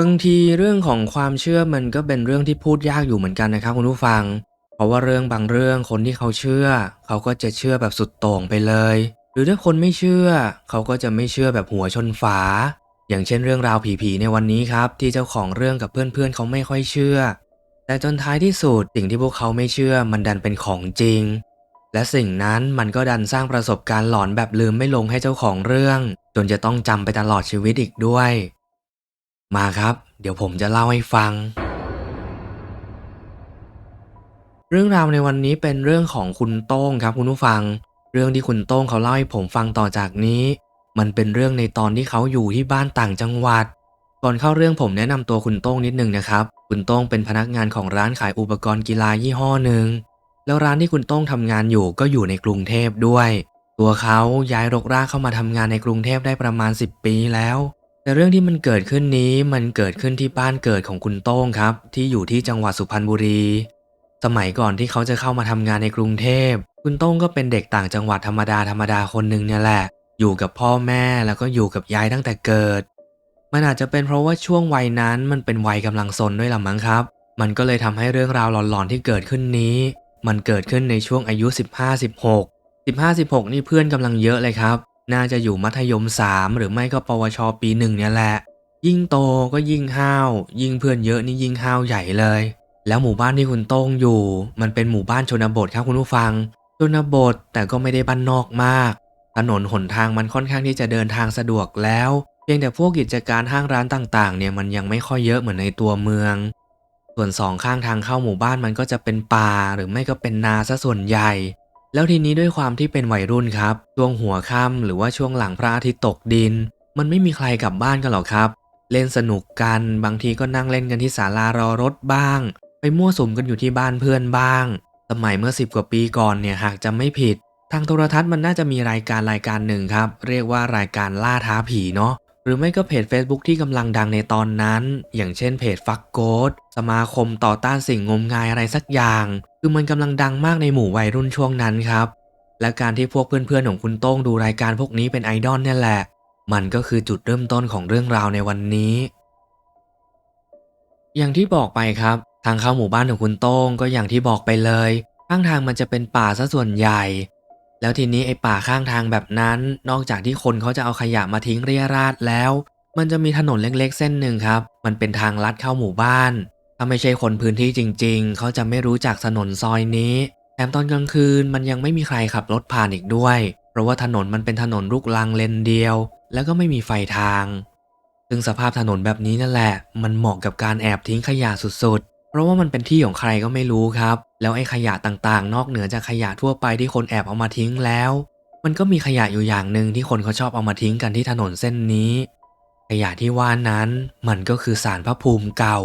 บางทีเรื่องของความเชื่อมันก็เป็นเรื่องที่พูดยากอยู่เหมือนกันนะครับคุณผู้ฟัง เพราะว่าเรื่องบางเรื่องคนที่เขาเชื่อ เขาก็จะเชื่อแบบสุดโต่งไปเลย หรือถ้าคนไม่เชื่อ เขาก็จะไม่เชื่อแบบหัวชนฝา อย่างเช่นเรื่องราวผีๆในวันนี้ครับ ที่เจ้าของเรื่องกับเพื่อนๆเขาไม่ค่อยเชื่อ แต่จนท้ายที่สุดสิ่งที่พวกเขาไม่เชื่อมันดันเป็นของจริง และสิ่งนั้นมันก็ดันสร้างประสบการณ์หลอนแบบลืมไม่ลงให้เจ้าของเรื่อง จนจะต้องจำไปตลอดชีวิตอีกด้วย มาครับ เดี๋ยวผมจะเล่าให้ฟัง เรื่องราวในวันนี้เป็นเรื่องของคุณโต้งครับคุณผู้ฟัง เรื่องที่คุณโต้งเขาเล่าให้ผมฟังต่อจากนี้ มันเป็นเรื่องในตอนที่เขาอยู่ที่บ้านต่างจังหวัด ก่อนเข้าเรื่องผมแนะนำตัวคุณโต้งนิดนึงนะครับ คุณโต้งเป็นพนักงานของร้านขายอุปกรณ์กีฬายี่ห้อหนึ่งแล้วร้านที่คุณโต้งทำงานอยู่ก็อยู่ในกรุงเทพด้วย ตัวเขาย้ายรกรากเข้ามาทำงานในกรุงเทพได้ประมาณ 10 ปีแล้ว แต่เรื่องที่มันเกิดขึ้นนี้มันเกิดขึ้นที่บ้านเกิดของคุณโต้งครับ ที่อยู่ที่จังหวัดสุพรรณบุรี สมัยก่อนที่เขาจะเข้ามาทำงานในกรุงเทพ คุณโต้งก็เป็นเด็กต่างจังหวัดธรรมดาธรรมดาคนหนึ่งเนี่ยแหละ อยู่กับพ่อแม่แล้วก็อยู่กับยายตั้งแต่เกิด มันอาจจะเป็นเพราะว่าช่วงวัยนั้นมันเป็นวัยกำลังซนด้วยล่ะมั้งครับ มันก็เลยทำให้เรื่องราวหลอนๆที่เกิดขึ้นนี้ มันเกิดขึ้นในช่วงอายุ 15-16 15-16 นี่เพื่อนกำลังเยอะเลยครับ น่าจะอยู่มัธยม 3 หรือไม่ก็ปวชปีหนึ่งเนี่ยแหละ ยิ่งโตก็ยิ่งห้าว ยิ่งเพื่อนเยอะนี่ยิ่งห้าวใหญ่เลย แล้วหมู่บ้านที่คุณโต้งอยู่ มันเป็นหมู่บ้านชนบทครับคุณผู้ฟัง ชนบทแต่ก็ไม่ได้บ้านนอกมาก ถนนหนทางมันค่อนข้างที่จะเดินทางสะดวกแล้ว เพียงแต่พวกกิจการห้างร้านต่างๆ เนี่ยมันยังไม่ค่อยเยอะเหมือนในตัวเมือง ส่วนสองข้างทางเข้าหมู่บ้านมันก็จะเป็นป่าหรือไม่ก็เป็นนาซะส่วนใหญ่ แล้วทีนี้ด้วยความที่เป็นวัยรุ่นครับ ช่วงหัวค่ำหรือว่าช่วงหลังพระอาทิตย์ตกดิน มันไม่มีใครกลับบ้านกันหรอกครับ เล่นสนุกกัน บางทีก็นั่งเล่นกันที่ศาลารอรถบ้าง ไปมั่วสุมกันอยู่ที่บ้านเพื่อนบ้าง สมัยเมื่อสิบกว่าปีก่อนเนี่ยหากจะไม่ผิด ทางโทรทัศน์มันน่าจะมีรายการรายการหนึ่งครับ เรียกว่ารายการล่าท้าผีเนาะ หรือไม่ก็เพจ Facebook ที่กำลังดังในตอนนั้น อย่างเช่นเพจฟักโกดสมาคมต่อต้านสิ่งงมงายอะไรสักอย่าง คือมันกำลังดังมากในหมู่วัยรุ่นช่วงนั้นครับ และการที่พวกเพื่อนๆของคุณโต้งดูรายการพวกนี้เป็นไอดอลเนี่ยแหละ มันก็คือจุดเริ่มต้นของเรื่องราวในวันนี้ อย่างที่บอกไปครับ ทางเข้าหมู่บ้านของคุณโต้งก็อย่างที่บอกไปเลย ข้างทางมันจะเป็นป่าซะส่วนใหญ่ แล้วทีนี้ไอ้ป่าข้างทางแบบนั้น นอกจากที่คนเขาจะเอาขยะมาทิ้งเรียราดแล้ว มันจะมีถนนเล็กๆ เส้นหนึ่งครับ มันเป็นทางลัดเข้าหมู่บ้าน ถ้าไม่ใช่คนพื้นที่จริง ๆ เขาจะไม่รู้จักถนนซอยนี้แถมตอนกลางคืนมันยังไม่มีใครขับรถผ่านอีกด้วย เพราะว่าถนนมันเป็นถนนลูกลังเลนเดียว แล้วก็ไม่มีไฟทาง ซึ่งสภาพถนนแบบนี้นั่นแหละ มันเหมาะกับการแอบทิ้งขยะสุด เพราะว่ามันเป็นที่ของใครก็ไม่รู้ครับ แล้วไอ้ขยะต่างๆ นอกเหนือจากขยะทั่วไปที่คนแอบเอามาทิ้งแล้ว มันก็มีขยะอยู่อย่างหนึ่งที่คนเขาชอบเอามาทิ้งกันที่ถนนเส้นนี้ ขยะที่ว่านั้นมันก็คือสารพระภูมิเก่า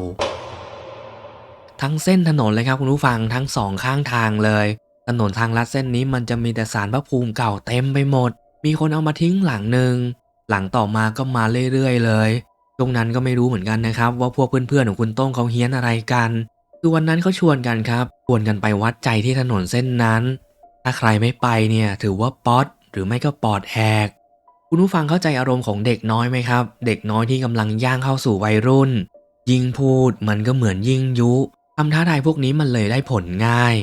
ทั้งเส้นถนนเลยครับคุณผู้ฟังทั้งสองข้างทางเลย ถนนทางลัดเส้นนี้มันจะมีแต่สารพระภูมิเก่าเต็มไปหมด มีคนเอามาทิ้งหลังหนึ่งหลังต่อมาก็มาเรื่อยๆเลย ตรงนั้นก็ไม่รู้เหมือนกันนะครับ ว่าพวกเพื่อนๆของคุณโต้งเขาเฮี้ยนอะไรกัน คือวันนั้นเขาชวนกันครับ ชวนกันไปวัดใจที่ถนนเส้นนั้น ถ้าใครไม่ไปเนี่ยถือว่าป๊อตหรือไม่ก็ปอดแหก คุณผู้ฟังเข้าใจอารมณ์ของเด็กน้อยไหมครับ เด็กน้อยที่กำลังย่างเข้าสู่วัยรุ่น ยิ่งพูดมันก็เหมือนยิ่งยุคำท้าทายพวกนี้มันเลยได้ผลง่าย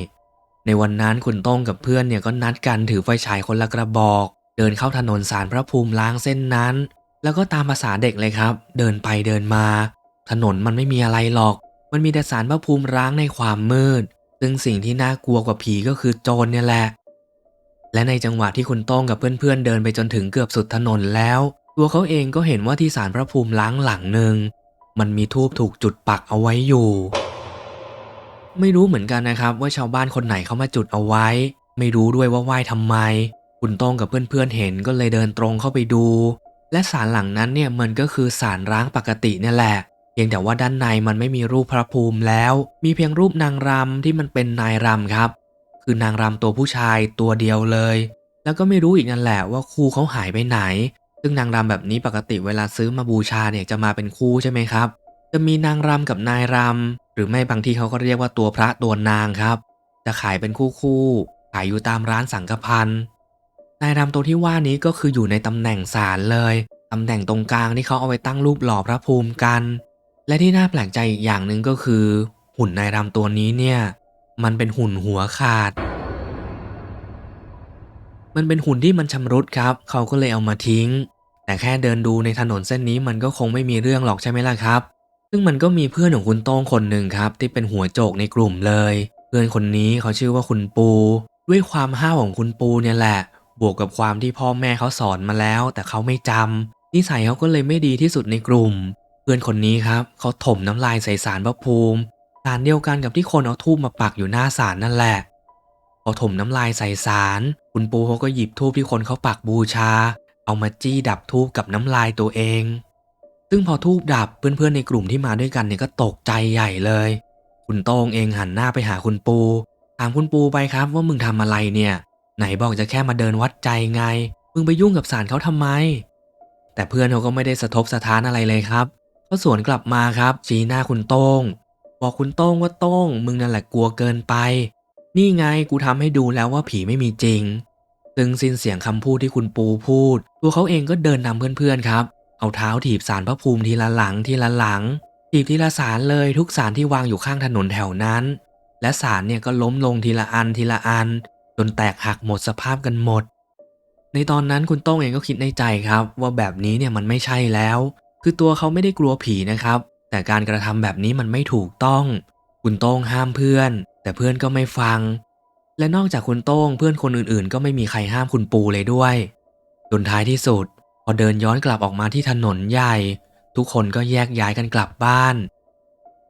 ในวันนั้นคุณโต้งกับเพื่อนเนี่ยก็นัดกันถือไฟฉายคนละกระบอก เดินเข้าถนนสารพระภูมิล้างเส้นนั้น แล้วก็ตามภาษาเด็กเลยครับ เดินไปเดินมา ถนนมันไม่มีอะไรหรอก มันมีแต่สารพระภูมิร้างในความมืด ซึ่งสิ่งที่น่ากลัวกว่าผีก็คือโจรเนี่ยแหละ และในจังหวะที่คุณต้งกับเพื่อนๆเดินไปจนถึงเกือบสุดถนนแล้ว ตัวเขาเองก็เห็นว่าที่สารพระภูมิล้างหลังหนึ่งมันมีทูบถูกจุดปักเอาไว้อยู่ ไม่รู้เหมือนกันนะครับ ว่าชาวบ้านคนไหนเขามาจุดเอาไว้ ไม่รู้ด้วยว่าไหว้ทำไม คุณต้งกับเพื่อนๆเห็นก็เลยเดินตรงเข้าไปดู และสารหลังนั้นเนี่ยมันก็คือสารร้างปกติเนี่ยแหละเพียงแต่ว่าด้านในมันไม่มีรูปพระภูมิแล้ว มีเพียงรูปนางรำที่มันเป็นนายรำครับ คือนางรำตัวผู้ชายตัวเดียวเลย แล้วก็ไม่รู้อีกนั่นแหละว่าคู่เขาหายไปไหน ซึ่งนางรำแบบนี้ปกติเวลาซื้อมาบูชาเนี่ยจะมาเป็นคู่ใช่ไหมครับ จะมีนางรำกับนายรำหรือไม่บางที่เขาก็เรียกว่าตัวพระตัวนางครับ จะขายเป็นคู่คู่ขายอยู่ตามร้านสังฆพันธ์ นายรำตัวที่ว่านี้ก็คืออยู่ในตำแหน่งศาลเลยตำแหน่งตรงกลางที่เขาเอาไว้ตั้งรูปหล่อพระภูมิกัน และที่น่าแปลกใจอีกอย่างหนึ่งก็คือ หุ่นนายรำตัวนี้เนี่ย มันเป็นหุ่นหัวขาด มันเป็นหุ่นที่มันชำรุดครับ เขาก็เลยเอามาทิ้ง แต่แค่เดินดูในถนนเส้นนี้มันก็คงไม่มีเรื่องหรอกใช่ไหมล่ะครับ ซึ่งมันก็มีเพื่อนของคุณโต้งคนหนึ่งครับ ที่เป็นหัวโจกในกลุ่มเลย เพื่อนคนนี้เขาชื่อว่าคุณปู ด้วยความห้าวของคุณปูเนี่ยแหละ บวกกับความที่พ่อแม่เขาสอนมาแล้ว แต่เขาไม่จำนิสัยเขาก็เลยไม่ดีที่สุดในกลุ่ม เพื่อนคนนี้ครับเขาถมน้ำลายใส่สารพระภูมิสารเดียวกันกับที่คนเอาทูบมาปักอยู่หน้าศาลนั่นแหละพอถมน้ำลายใส่สารคุณปูเขาก็หยิบทูบที่คนเขาปักบูชา เอามาจี้ดับทูบกับน้ำลายตัวเอง ซึ่งพอทูบดับเพื่อนๆในกลุ่มที่มาด้วยกันเนี่ยก็ตกใจใหญ่เลย คุณโต้งเองหันหน้าไปหาคุณปู ถามคุณปูไปครับว่ามึงทำอะไรเนี่ย ไหนบอกจะแค่มาเดินวัดใจไง มึงไปยุ่งกับสารเขาทำไม แต่เพื่อนเขาก็ไม่ได้สะทบสะท้านอะไรเลยครับเขาสวนกลับมาครับ ชี้หน้าคุณโต้ง บอกคุณโต้งว่าโต้ง มึงนั่นแหละกลัวเกินไป นี่ไงกูทำให้ดูแล้วว่าผีไม่มีจริง ซึ่งสิ้นเสียงคำพูดที่คุณปูพูด ตัวเขาเองก็เดินนำเพื่อนๆครับ เอาเท้าถีบสารพระภูมิทีละหลังทีละหลัง ถีบทีละสารเลยทุกสารที่วางอยู่ข้างถนนแถวนั้น และสารเนี่ยก็ล้มลงทีละอันทีละอัน จนแตกหักหมดสภาพกันหมด ในตอนนั้นคุณโต้งเองก็คิดในใจครับ ว่าแบบนี้เนี่ยมันไม่ใช่แล้ว คือตัวเขาไม่ได้กลัวผีนะครับ แต่การกระทำแบบนี้มันไม่ถูกต้อง คุณโต้งห้ามเพื่อน แต่เพื่อนก็ไม่ฟัง และนอกจากคุณโต้งเพื่อนคนอื่นๆ ก็ไม่มีใครห้ามคุณปูเลยด้วยจนท้ายที่สุด พอเดินย้อนกลับออกมาที่ถนนใหญ่ ทุกคนก็แยกย้ายกันกลับบ้าน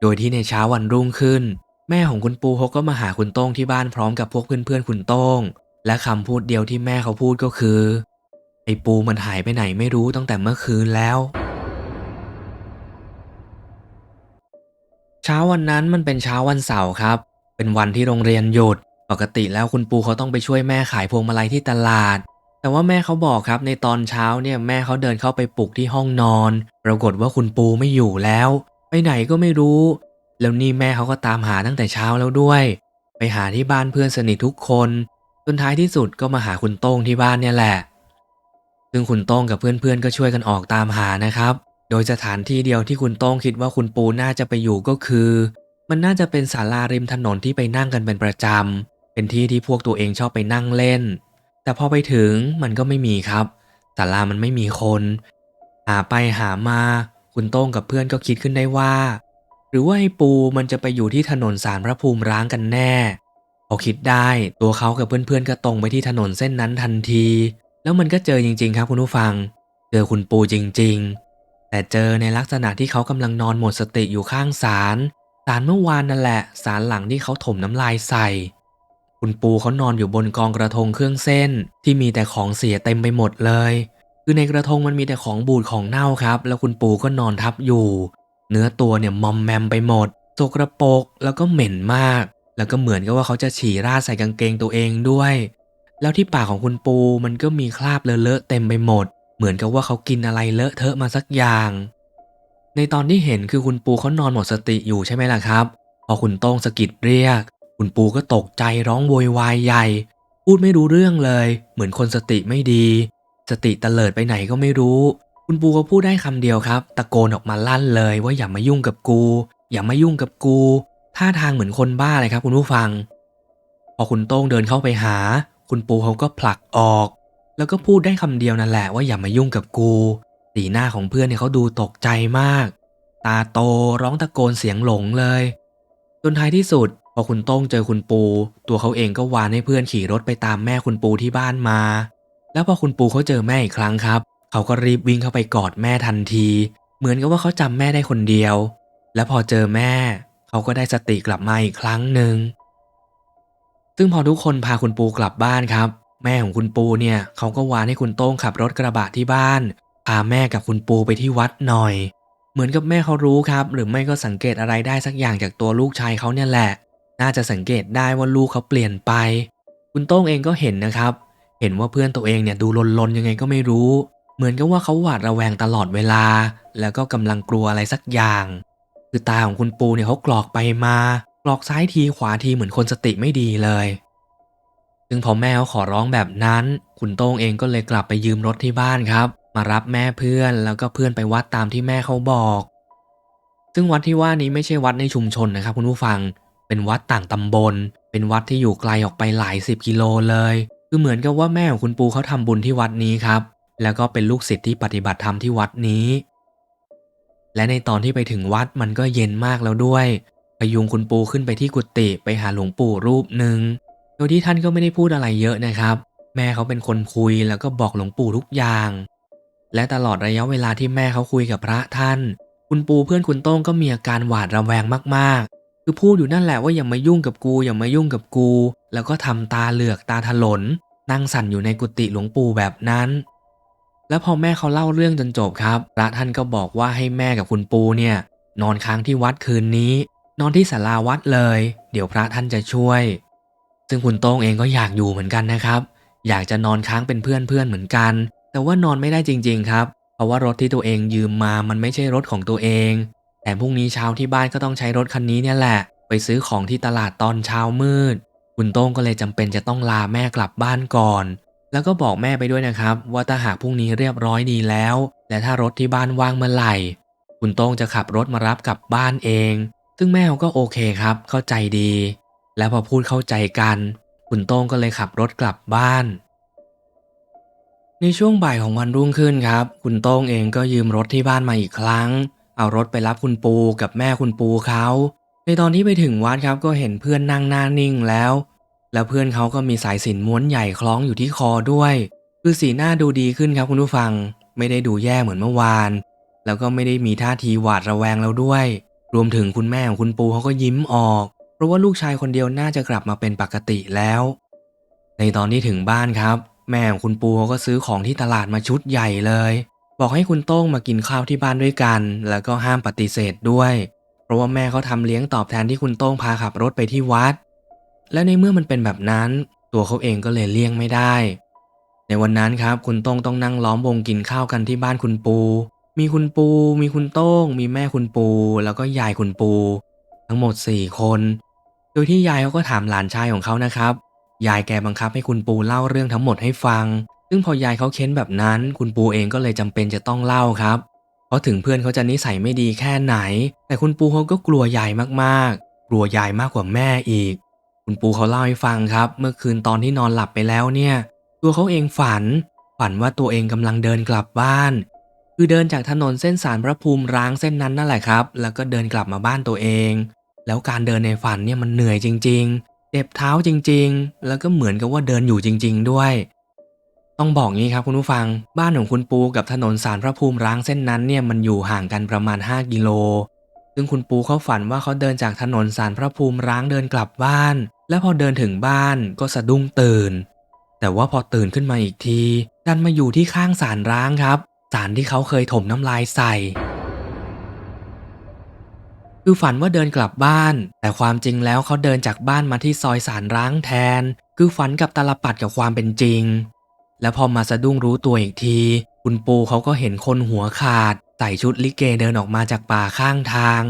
โดยที่ในเช้าวันรุ่งขึ้น แม่ของคุณปูเขาก็มาหาคุณโต้งที่บ้านพร้อมกับพวกเพื่อนๆคุณโต้ง และคำพูดเดียวที่แม่เขาพูดก็คือ ไอ้ปูมันหายไปไหนไม่รู้ตั้งแต่เมื่อคืนแล้ว เช้าวันนั้นมันเป็นเช้าวันเสาร์ครับ เป็นวันที่โรงเรียนหยุด ปกติแล้วคุณปูเขาต้องไปช่วยแม่ขายพวงมาลัยที่ตลาด แต่ว่าแม่เขาบอกครับในตอนเช้าเนี่ยแม่เขาเดินเข้าไปปลุกที่ห้องนอน ปรากฏว่าคุณปูไม่อยู่แล้ว ไปไหนก็ไม่รู้ แล้วนี่แม่เขาก็ตามหาตั้งแต่เช้าแล้วด้วย ไปหาที่บ้านเพื่อนสนิททุกคนจนท้ายที่สุดก็มาหาคุณโต้งที่บ้านเนี่ยแหละ ซึ่งคุณโต้งกับเพื่อนๆก็ช่วยกันออกตามหานะครับ โดยสถานที่เดียวที่คุณโต้งคิดว่าคุณปูน่าจะไปอยู่ก็คือ มันน่าจะเป็นศาลาริมถนนที่ไปนั่งกันเป็นประจำ เป็นที่ที่พวกตัวเองชอบไปนั่งเล่น แต่พอไปถึงมันก็ไม่มีครับศาลามันไม่มีคน หาไปหามา คุณโต้งกับเพื่อนก็คิดขึ้นได้ว่า หรือว่าไอ้ปูมันจะไปอยู่ที่ถนนสารพระภูมิร้างกันแน่พอคิดได้ตัวเขากับเพื่อนๆก็ตรงไปที่ถนนเส้นนั้นทันที แล้วมันก็เจอจริงๆ ครับคุณผู้ฟัง เจอคุณปูจริง ๆ แต่เจอในลักษณะที่เขากำลังนอนหมดสติอยู่ข้างศาลศาลเมื่อวานนั่นแหละศาลหลังที่เขาถมน้ำลายใส่ คุณปูเขานอนอยู่บนกองกระทงเครื่องเส้น ที่มีแต่ของเสียเต็มไปหมดเลย คือในกระทงมันมีแต่ของบูดของเน่าครับ แล้วคุณปูก็นอนทับอยู่ เนื้อตัวเนี่ยมอมแมมไปหมดสกระปรกแล้วก็เหม็นมาก แล้วก็เหมือนกับว่าเขาจะฉี่ราดใส่กางเกงตัวเองด้วย แล้วที่ปากของคุณปูมันก็มีคราบเลอะเต็มไปหมด เหมือนกับว่าเขากินอะไรเลอะเทอะมาสักอย่าง ในตอนที่เห็นคือคุณปูเขานอนหมดสติอยู่ใช่ไหมล่ะครับ พอคุณโต้งสะกิดเรียก คุณปูก็ตกใจร้องโวยวายใหญ่ พูดไม่รู้เรื่องเลย เหมือนคนสติไม่ดี สติเตลิดไปไหนก็ไม่รู้ คุณปูก็พูดได้คำเดียวครับ ตะโกนออกมาลั่นเลยว่าอย่ามายุ่งกับกู อย่ามายุ่งกับกูท่าทางเหมือนคนบ้าเลยครับ คุณผู้ฟัง พอคุณโต้งเดินเข้าไปหา คุณปูเขาก็ผลักออก แล้วก็พูดได้คำเดียวนั่นแหละว่าอย่ามายุ่งกับกู สีหน้าของเพื่อนเนี่ยเขาดูตกใจมาก ตาโตร้องตะโกนเสียงหลงเลย จนท้ายที่สุด พอคุณโต้งเจอคุณปู ตัวเขาเองก็วานให้เพื่อนขี่รถไปตามแม่คุณปูที่บ้านมา แล้วพอคุณปูเขาเจอแม่อีกครั้งครับ เขาก็รีบวิ่งเข้าไปกอดแม่ทันที เหมือนกับว่าเขาจำแม่ได้คนเดียว และพอเจอแม่ เขาก็ได้สติกลับมาอีกครั้งหนึ่งซึ่งพอทุกคนพาคุณปูกลับบ้านครับ แม่ของคุณปูเนี่ยเขาก็วานให้คุณโต้งขับรถกระบะที่บ้านพาแม่กับคุณปูไปที่วัดหน่อย เหมือนกับแม่เขารู้ครับ หรือไม่ก็สังเกตอะไรได้สักอย่างจากตัวลูกชายเขาเนี่ยแหละ น่าจะสังเกตได้ว่าลูกเขาเปลี่ยนไป คุณโต้งเองก็เห็นนะครับ เห็นว่าเพื่อนตัวเองเนี่ยดูลนๆยังไงก็ไม่รู้ เหมือนกับว่าเขาหวาดระแวงตลอดเวลา แล้วก็กำลังกลัวอะไรสักอย่าง คือตาของคุณปูเนี่ยเขากรอกไปมา กรอกซ้ายทีขวาทีเหมือนคนสติไม่ดีเลย ซึ่งพอแม่เขาขอร้องแบบนั้น คุณโต้งเองก็เลยกลับไปยืมรถที่บ้านครับ มารับแม่เพื่อนแล้วก็เพื่อนไปวัดตามที่แม่เขาบอก ซึ่งวัดที่ว่านี้ไม่ใช่วัดในชุมชนนะครับ คุณผู้ฟัง เป็นวัดต่างตำบล เป็นวัดที่อยู่ไกลออกไปหลายสิบกิโลเลย คือเหมือนกับว่าแม่ของคุณปูเขาทำบุญที่วัดนี้ครับ แล้วก็เป็นลูกศิษย์ที่ปฏิบัติธรรมที่วัดนี้ และในตอนที่ไปถึงวัดมันก็เย็นมากแล้วด้วยพยุงคุณปูขึ้นไปที่กุฏิไปหาหลวงปู่รูปหนึ่งโดยที่ท่านก็ไม่ได้พูดอะไรเยอะนะครับ แม่เขาเป็นคนคุยแล้วก็บอกหลวงปู่ทุกอย่าง และตลอดระยะเวลาที่แม่เขาคุยกับพระท่าน คุณปูเพื่อนคุณโต้งก็มีอาการหวาดระแวงมากๆ คือพูดอยู่นั่นแหละว่าอย่ามายุ่งกับกูอย่ามายุ่งกับกู แล้วก็ทำตาเหลือกตาถลน นั่งสั่นอยู่ในกุฏิหลวงปู่แบบนั้น แล้วพอแม่เขาเล่าเรื่องจนจบครับพระท่านก็บอกว่าให้แม่กับคุณปูเนี่ย นอนค้างที่วัดคืนนี้ นอนที่ศาลาวัดเลย เดี๋ยวพระท่านจะช่วย ซึ่งคุณโต้งเองก็อยากอยู่เหมือนกันนะครับ อยากจะนอนค้างเป็นเพื่อนเพื่อนเหมือนกัน แต่ว่านอนไม่ได้จริง ๆ ครับ เพราะว่ารถที่ตัวเองยืมมามันไม่ใช่รถของตัวเอง แต่พรุ่งนี้เช้าที่บ้านก็ต้องใช้รถคันนี้เนี่ยแหละ ไปซื้อของที่ตลาดตอนเช้ามืด คุณโต้งก็เลยจำเป็นจะต้องลาแม่กลับบ้านก่อน แล้วก็บอกแม่ไปด้วยนะครับ ว่าถ้าหากพรุ่งนี้เรียบร้อยดีแล้ว และถ้ารถที่บ้านว่างเมื่อไหร่ คุณโต้งจะขับรถมารับกลับบ้านเอง ซึ่งแม่เขาก็โอเคครับ เข้าใจดี แล้วพอพูดเข้าใจกัน คุณโต้งก็เลยขับรถกลับบ้าน ในช่วงบ่ายของวันรุ่งขึ้นครับ คุณโต้งเองก็ยืมรถที่บ้านมาอีกครั้ง เอารถไปรับคุณปูกับแม่คุณปูเขาในตอนที่ไปถึงวัดครับก็เห็นเพื่อนนั่งหน้านิ่งแล้ว แล้วเพื่อนเขาก็มีสายสินม้วนใหญ่คล้องอยู่ที่คอด้วย คือสีหน้าดูดีขึ้นครับคุณผู้ฟัง ไม่ได้ดูแย่เหมือนเมื่อวาน แล้วก็ไม่ได้มีท่าทีหวาดระแวงแล้วด้วย รวมถึงคุณแม่ของคุณปูเขาก็ยิ้มออก เพราะว่าลูกชายคนเดียวน่าจะกลับมาเป็นปกติแล้ว ในตอนที่ถึงบ้านครับ แม่ของคุณปูเขาก็ซื้อของที่ตลาดมาชุดใหญ่เลย บอกให้คุณโต้งมากินข้าวที่บ้านด้วยกัน แล้วก็ห้ามปฏิเสธด้วย เพราะว่าแม่เขาทำเลี้ยงตอบแทนที่คุณโต้งพาขับรถไปที่วัด และในเมื่อมันเป็นแบบนั้น ตัวเขาเองก็เลยเลี่ยงไม่ได้ ในวันนั้นครับคุณโต้งต้องนั่งล้อมวงกินข้าวกันที่บ้านคุณปู มีคุณปู มีคุณโต้ง มีแม่คุณปู แล้วก็ยายคุณปู ทั้งหมด 4 คน โดยที่ยายเขาก็ถามหลานชายของเขานะครับ ยายแกบังคับให้คุณปูเล่าเรื่องทั้งหมดให้ฟัง ซึ่งพอยายเขาเค้นแบบนั้น คุณปูเองก็เลยจำเป็นจะต้องเล่าครับเพราะถึงเพื่อนเขาจะนิสัยไม่ดีแค่ไหน แต่คุณปูเขาก็กลัวยายมากๆ กลัวยายมากกว่าแม่อีก คุณปูเขาเล่าให้ฟังครับ เมื่อคืนตอนที่นอนหลับไปแล้วเนี่ย ตัวเขาเองฝัน ฝันว่าตัวเองกำลังเดินกลับบ้าน คือเดินจากถนนเส้นสารพระภูมิร้างเส้นนั้นนั่นแหละครับ แล้วก็เดินกลับมาบ้านตัวเอง แล้วการเดินในฝันเนี่ยมันเหนื่อยจริง ๆ เจ็บเท้าจริง ๆ แล้วก็เหมือนกับว่าเดินอยู่จริง ๆ ด้วย ต้องบอกงี้ครับคุณผู้ฟัง บ้านของคุณปูกับถนนสารพระภูมิร้างเส้นนั้นเนี่ยมันอยู่ห่างกันประมาณ 5 กิโล ซึ่งคุณปูเขาฝันว่าเขาเดินจากถนนสารพระภูมิร้างเดินกลับบ้าน และพอเดินถึงบ้านก็สะดุ้งตื่น แต่ว่าพอตื่นขึ้นมาอีกทีดันมาอยู่ที่ข้างสารร้างครับสารที่เขาเคยถมน้ำลายใส่ คือฝันว่าเดินกลับบ้าน แต่ความจริงแล้วเขาเดินจากบ้านมาที่ซอยสารร้างแทน คือฝันกับตาลปัดกับความเป็นจริง แล้วพอมาสะดุ้งรู้ตัวอีกที คุณปูเขาก็เห็นคนหัวขาด ใส่ชุดลิเกเดินออกมาจากป่าข้างทาง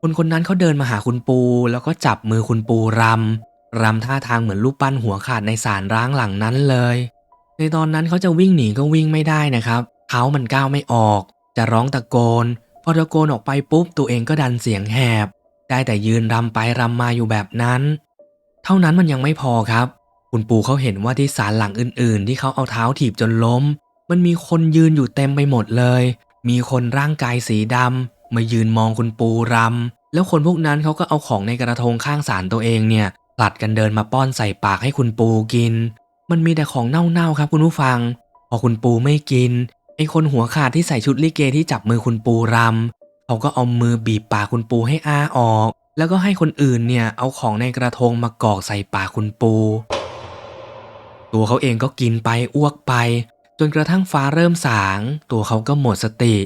คนคนนั้นเขาเดินมาหาคุณปูแล้วก็จับมือคุณปูรำ รำท่าทางเหมือนรูปปั้นหัวขาดในสารร้างหลังนั้นเลย ในตอนนั้นเขาจะวิ่งหนีก็วิ่งไม่ได้นะครับเท้ามันก้าวไม่ออก จะร้องตะโกน พอตะโกนออกไปปุ๊บตัวเองก็ดันเสียงแหบ ได้แต่ยืนรำไปรำมาอยู่แบบนั้น เท่านั้นมันยังไม่พอครับ คุณปู่เขาเห็นว่าที่ศาลหลังอื่น ๆ ที่เขาเอาเท้าถีบจนล้ม มันมีคนยืนอยู่เต็มไปหมดเลย มีคนร่างกายสีดำมายืนมองคุณปูรำแล้วคนพวกนั้นเขาก็เอาของในกระทงข้างศาลตัวเองเนี่ย ผลัดกันเดินมาป้อนใส่ปากให้คุณปูกิน มันมีแต่ของเน่าๆครับคุณผู้ฟัง พอคุณปูไม่กิน ไอ้คนหัวขาดที่ใส่ชุดลิเกที่จับมือคุณปูรำเขาก็เอามือบีบปากคุณปูให้อ้าออก แล้วก็ให้คนอื่นเนี่ยเอาของในกระทงมากรอกใส่ปากคุณปู ตัวเขาเองก็กินไปอ้วกไป จนกระทั่งฟ้าเริ่มสาง ตัวเขาก็หมดสติ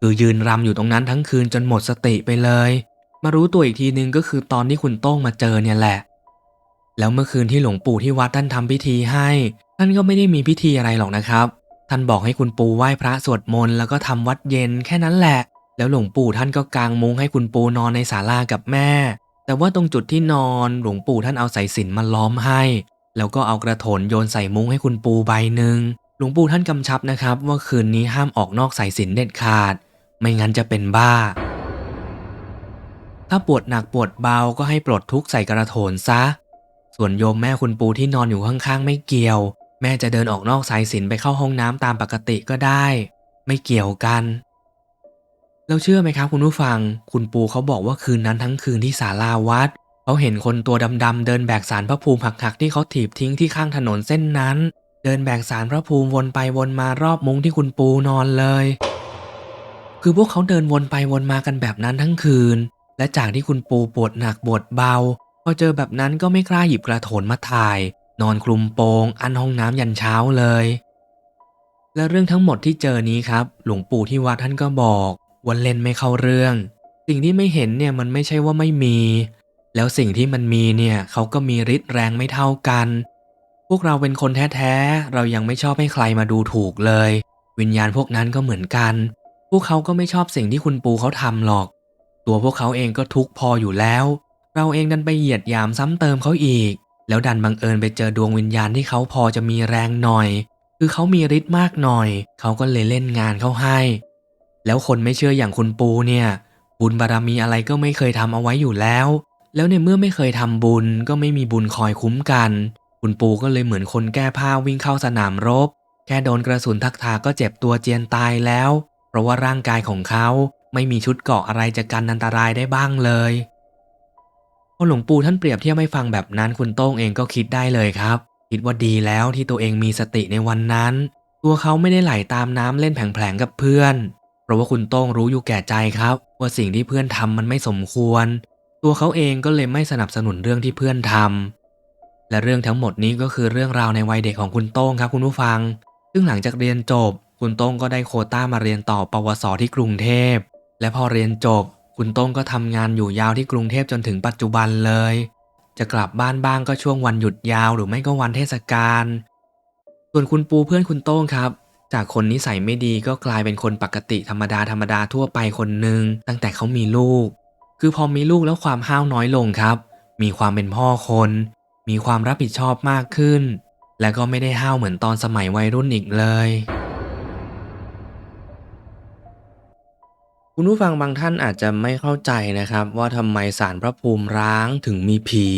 คือยืนรำอยู่ตรงนั้นทั้งคืนจนหมดสติไปเลย มารู้ตัวอีกทีนึงก็คือตอนที่คุณโต้งมาเจอเนี่ยแหละ แล้วเมื่อคืนที่หลวงปู่ที่วัดท่านทำพิธีให้ ท่านก็ไม่ได้มีพิธีอะไรหรอกนะครับ ท่านบอกให้คุณปู่ไหว้พระสวดมนต์แล้วก็ทำวัดเย็นแค่นั้นแหละ แล้วหลวงปู่ท่านก็กางมุ้งให้คุณปูนอนในศาลากับแม่ แต่ว่าตรงจุดที่นอนหลวงปู่ท่านเอาสายสิญจนมาล้อมให้ แล้วก็เอากระโถนโยนใส่มุ้งให้คุณปูใบหนึ่งหลวงปู่ท่านกำชับนะครับ ว่าคืนนี้ห้ามออกนอกสายสิญจนเด็ดขาด ไม่งั้นจะเป็นบ้าถ้าปวดหนักปวดเบาก็ให้ปลดทุกข์ใส่กระโถนซะ ส่วนโยมแม่คุณปูที่นอนอยู่ข้างๆ ไม่เกี่ยว แม่จะเดินออกนอกสายสินไปเข้าห้องน้ำตามปกติก็ได้ ไม่เกี่ยวกันแล้วเชื่อไหมครับคุณผู้ฟัง คุณปูเขาบอกว่าคืนนั้นทั้งคืนที่ศาลาวัดเขาเห็นคนตัวดำๆเดินแบกสารพระภูมิหักๆที่เขาถีบทิ้งที่ข้างถนนเส้นนั้น เดินแบกสารพระภูมิวนไปวนมารอบมุ้งที่คุณปูนอนเลย คือพวกเขาเดินวนไปวนมากันแบบนั้นทั้งคืน และจากที่คุณปูปวดหนักปวดเบา พอเจอแบบนั้นก็ไม่กล้าหยิบกระโถนมาถ่าย นอนคลุมโปง อันห้องน้ำยันเช้าเลย และเรื่องทั้งหมดที่เจอนี้ครับ หลวงปู่ที่วัดท่านก็บอกว่าเล่นไม่เข้าเรื่อง สิ่งที่ไม่เห็นเนี่ยมันไม่ใช่ว่าไม่มี แล้วสิ่งที่มันมีเนี่ยเขาก็มีฤทธิ์แรงไม่เท่ากัน พวกเราเป็นคนแท้ๆเรายังไม่ชอบให้ใครมาดูถูกเลย วิญญาณพวกนั้นก็เหมือนกัน พวกเขาก็ไม่ชอบสิ่งที่คุณปูเขาทำหรอก ตัวพวกเขาเองก็ทุกข์พออยู่แล้ว เราเองดันไปเหยียดหยามซ้ำเติมเขาอีก แล้วดันบังเอิญไปเจอดวงวิญญาณที่เขาพอจะมีแรงหน่อย คือเขามีฤทธิ์มากหน่อย เขาก็เลยเล่นงานเขาให้ แล้วคนไม่เชื่ออย่างคุณปูเนี่ย บุญบารมีอะไรก็ไม่เคยทำเอาไว้อยู่แล้ว แล้วในเมื่อไม่เคยทำบุญก็ไม่มีบุญคอยคุ้มกัน คุณปูก็เลยเหมือนคนแก้ผ้าวิ่งเข้าสนามรบ แค่โดนกระสุนทักทาก็เจ็บตัวเจียนตายแล้ว เพราะว่าร่างกายของเขาไม่มีชุดเกราะอะไรจะกันอันตรายได้บ้างเลย พอหลวงปู่ท่านเปรียบเทียบให้ฟังแบบนั้นคุณโต้งเองก็คิดได้เลยครับ คิดว่าดีแล้วที่ตัวเองมีสติในวันนั้น ตัวเขาไม่ได้ไหลตามน้ำเล่นแผลงๆกับเพื่อน เพราะว่าคุณโต้งรู้อยู่แก่ใจครับ ว่าสิ่งที่เพื่อนทำมันไม่สมควร ตัวเขาเองก็เลยไม่สนับสนุนเรื่องที่เพื่อนทำและเรื่องทั้งหมดนี้ก็คือเรื่องราวในวัยเด็กของคุณโต้งครับคุณผู้ฟัง ซึ่งหลังจากเรียนจบ คุณโต้งก็ได้โคต้ามาเรียนต่อปวสที่กรุงเทพและพอเรียนจบ คุณโต้งก็ทำงานอยู่ยาวที่กรุงเทพจนถึงปัจจุบันเลย จะกลับบ้านบ้างก็ช่วงวันหยุดยาวหรือไม่ก็วันเทศกาล ส่วนคุณปูเพื่อนคุณโต้งครับ จากคนนิสัยไม่ดีก็กลายเป็นคนปกติธรรมดาธรรมดาทั่วไปคนหนึ่งตั้งแต่เขามีลูก คือพอมีลูกแล้วความห้าวน้อยลงครับ มีความเป็นพ่อคน มีความรับผิดชอบมากขึ้น และก็ไม่ได้ห้าวเหมือนตอนสมัยวัยรุ่นอีกเลย คุณผู้ฟังบางท่านอาจจะไม่เข้าใจนะครับ ว่าทำไมสารพระภูมิร้างถึงมีผี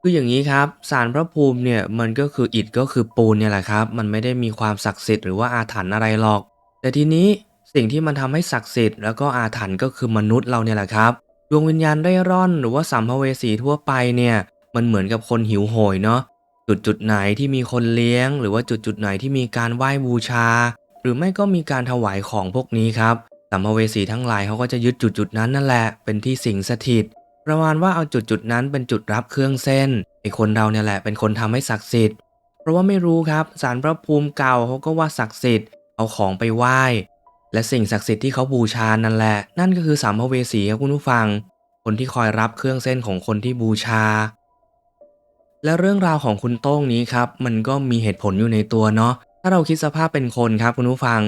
คืออย่างนี้ครับสารพระภูมิเนี่ยมันก็คืออิฐก็คือปูนเนี่ยแหละครับ มันไม่ได้มีความศักดิ์สิทธิ์หรือว่าอาถรรพ์อะไรหรอก แต่ทีนี้สิ่งที่มันทำให้ศักดิ์สิทธิ์แล้วก็อาถรรพ์ก็คือมนุษย์เราเนี่ยแหละครับดวงวิญญาณเร่ร่อน หรือว่าสัมภเวสีทั่วไปเนี่ยมันเหมือนกับคนหิวโหยเนาะจุดจุดไหนที่มีคนเลี้ยง หรือว่าจุดจุดไหนที่มีการไหว้บูชา หรือไม่ก็มีการถวายของพวกนี้ครับ สัมภเวสีทั้งหลายเขาก็จะยึดจุดจุดนั้นนั่นแหละเป็นที่สิงสถิต ประมาณว่าเอาจุดจุดนั้นเป็นจุดรับเครื่องเส้นไอคนเราเนี่ยแหละเป็นคนทำให้ศักดิ์สิทธิ์ เพราะว่าไม่รู้ครับสารพระภูมิเก่าเขาก็ว่าศักดิ์สิทธิ์เอาของไปไหว้ และสิ่งศักดิ์สิทธิ์ที่เขาบูชานั่นแหละ นั่นก็คือสัมภเวสีครับคุณผู้ฟัง คนที่คอยรับเครื่องเส้นของคนที่บูชา และเรื่องราวของคุณโต้งนี้ครับ มันก็มีเหตุผลอยู่ในตัวเนาะถ้าเราคิดสภาพเป็นคนครับคุณผู้ฟัง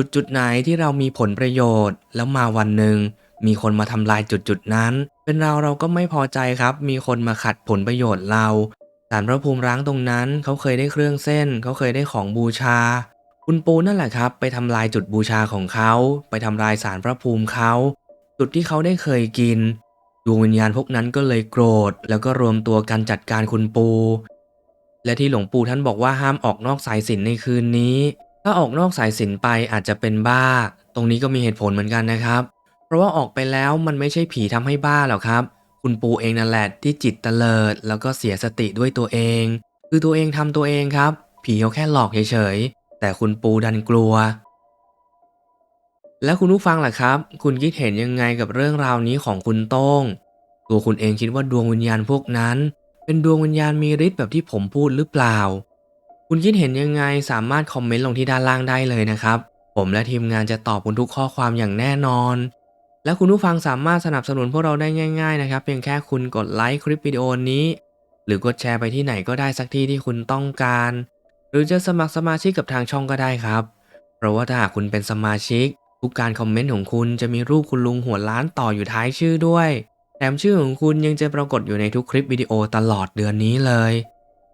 จุดจุดไหนที่เรามีผลประโยชน์ แล้วมาวันหนึ่งมีคนมาทำลายจุดจุดนั้น เป็นเราเราก็ไม่พอใจครับ มีคนมาขัดผลประโยชน์เราสารพระภูมิร้างตรงนั้นเขาเคยได้เครื่องเส้น เขาเคยได้ของบูชา คุณปูนั่นแหละครับ ไปทำลายจุดบูชาของเขา ไปทำลายสารพระภูมิเขา จุดที่เขาได้เคยกินดวงวิญญาณพวกนั้นก็เลยโกรธ แล้วก็รวมตัวกันจัดการคุณปู และที่หลวงปู่ท่านบอกว่าห้ามออกนอกสายสินในคืนนี้ ถ้าออกนอกสายสินไปอาจจะเป็นบ้า ตรงนี้ก็มีเหตุผลเหมือนกันนะครับ เพราะว่าออกไปแล้วมันไม่ใช่ผีทำให้บ้าหรอกครับ คุณปูเองนั่นแหละที่จิตเตลิด แล้วก็เสียสติด้วยตัวเอง คือตัวเองทำตัวเองครับ ผีเขาแค่หลอกเฉยๆ แต่คุณปูดันกลัว แล้วคุณผู้ฟังล่ะครับ คุณคิดเห็นยังไงกับเรื่องราวนี้ของคุณโต้ง ตัวคุณเองคิดว่าดวงวิญญาณพวกนั้น เป็นดวงวิญญาณมีฤทธิ์แบบที่ผมพูดหรือเปล่า คุณคิดเห็นยังไงสามารถคอมเมนต์ลงที่ด้านล่างได้เลยนะครับ ผมและทีมงานจะตอบคุณทุกข้อความอย่างแน่นอน และคุณผู้ฟังสามารถสนับสนุนพวกเราได้ง่าย ๆ นะครับ เพียงแค่คุณกดไลค์คลิปวิดีโอนี้ หรือกดแชร์ไปที่ไหนก็ได้สักที่ที่คุณต้องการ หรือจะสมัครสมาชิกกับทางช่องก็ได้ครับ เพราะว่าถ้าหากคุณเป็นสมาชิก ทุกการคอมเมนต์ของคุณจะมีรูปคุณลุงหัวล้านต่ออยู่ท้ายชื่อด้วยแถมชื่อของคุณยังจะปรากฏอยู่ในทุกคลิปวิดีโอตลอดเดือนนี้เลย